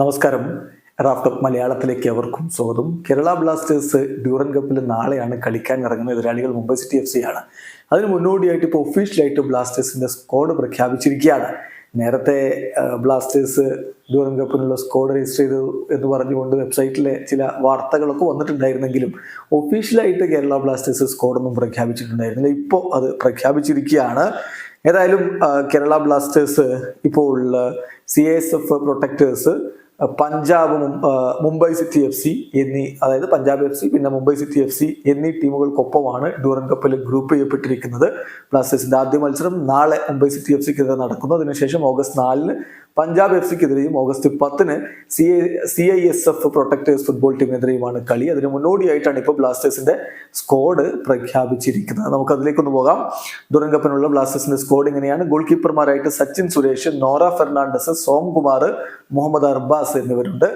നമസ്കാരം. റാഫ്റ്റോപ്പ് മലയാളത്തിലേക്ക് അവർക്കും സ്വാഗതം. കേരള ബ്ലാസ്റ്റേഴ്സ് ഡ്യൂറൻ കപ്പിൽ നാളെയാണ് കളിക്കാൻ ഇറങ്ങുന്ന എതിരാളികൾ മുംബൈ സിറ്റി എഫ് സി ആണ്. അതിന് മുന്നോടിയായിട്ട് ഇപ്പോൾ ഒഫീഷ്യലായിട്ട് ബ്ലാസ്റ്റേഴ്സിന്റെ സ്ക്വാഡ് പ്രഖ്യാപിച്ചിരിക്കുകയാണ്. നേരത്തെ ബ്ലാസ്റ്റേഴ്സ് ഡ്യൂറൻ കപ്പിനുള്ള സ്ക്വാഡ് രജിസ്റ്റർ ചെയ്തു എന്ന് പറഞ്ഞുകൊണ്ട് വെബ്സൈറ്റിലെ ചില വാർത്തകളൊക്കെ വന്നിട്ടുണ്ടായിരുന്നെങ്കിലും ഒഫീഷ്യലായിട്ട് കേരള ബ്ലാസ്റ്റേഴ്സ് സ്ക്വാഡൊന്നും പ്രഖ്യാപിച്ചിട്ടുണ്ടായിരുന്നില്ല. ഇപ്പോൾ അത് പ്രഖ്യാപിച്ചിരിക്കുകയാണ്. ഏതായാലും കേരള ബ്ലാസ്റ്റേഴ്സ് ഇപ്പോൾ C S F protectors Punjab Mumbai city F C എന്നീ അതായത് പഞ്ചാബ് എഫ് സി പിന്നെ മുംബൈ സിറ്റി എഫ് സി എന്നീ ടീമുകൾക്കൊപ്പമാണ് ഡ്യൂറൻ കപ്പിൽ ഗ്രൂപ്പ് ചെയ്യപ്പെട്ടിരിക്കുന്നത്. ബ്ലാസ്റ്റേഴ്സിന്റെ ആദ്യ മത്സരം നാളെ മുംബൈ സിറ്റി എഫ് സിക്കെതിരെ നടക്കുന്നു. അതിനുശേഷം ഓഗസ്റ്റ് നാലിന് പഞ്ചാബ് എഫ് സിക്കെതിരെയും ഓഗസ്റ്റ് പത്തിന് C C I S F protectors football ടീമിനെതിരെയുമാണ് കളി. അതിന് മുന്നോടിയായിട്ടാണ് ഇപ്പോൾ ബ്ലാസ്റ്റേഴ്സിന്റെ സ്കോഡ് പ്രഖ്യാപിച്ചിരിക്കുന്നത്. നമുക്ക് അതിലേക്കൊന്ന് പോകാം. ദുരങ്കപ്പനുള്ള കപ്പിനുള്ള ബ്ലാസ്റ്റേഴ്സിന്റെ സ്കോഡ് ഇങ്ങനെയാണ് ഗോൾ കീപ്പർമാരായിട്ട് സച്ചിൻ സുരേഷ് നോറ ഫെർണാണ്ടസ് സോംകുമാർ മുഹമ്മദ് അർബാസ് എന്നിവരുണ്ട്.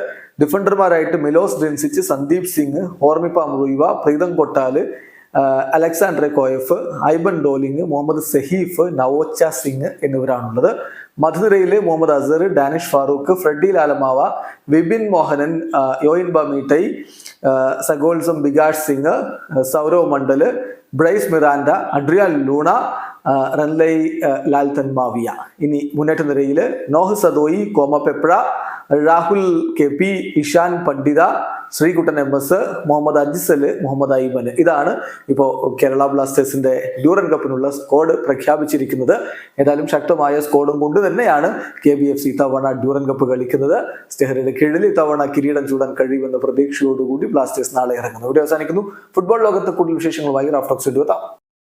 ഡിഫൻഡർമാരായിട്ട് Milos Drincic Sandeep Singh Hormipam Ruivah Pritam Kotal Alexandre Coeff Aiban Dohling Mohammad Saheef Naocha Singh എന്നിവരാണുള്ളത്. മധുരയിലെ Muhammad Azhar Danish Farooq Freddy Lallawmawma Vibin Mohanan Yoihenba Meitei Sagolsem Bikash Singh Sourav Mandal Bryce Miranda Adrian Luna ആഹ് റൻലൈ തൻമാവിയ ഇനി മുന്നേറ്റ നിരയിൽ Noah Sadaoui Kwame Rahul K P Ishan Pandita Sreekuttan M S Mohammad Ajsal Mohammad Aimen ഇതാണ് ഇപ്പോൾ കേരള ബ്ലാസ്റ്റേഴ്സിന്റെ Durand കപ്പിനുള്ള squad പ്രഖ്യാപിച്ചിരിക്കുന്നത്. ഏതായാലും ശക്തമായ സ്കോഡും കൊണ്ട് തന്നെയാണ് കെ ബി എഫ് സി തവണ ഡ്യൂറൻ കപ്പ് കളിക്കുന്നത്. സ്റ്റെഹറിന്റെ കീഴിൽ ഇത്തവണ കിരീടം ചൂടാൻ കഴിയുമെന്ന പ്രതീക്ഷയോടുകൂടി ബ്ലാസ്റ്റേഴ്സ് നാളെ ഇറങ്ങുന്നു. ഇവിടെ അവസാനിക്കുന്നു. ഫുട്ബോൾ ലോകത്ത് കൂടുതൽ വിശേഷങ്ങളുമായി റാഫ്റ്റോക്സ് എത്താം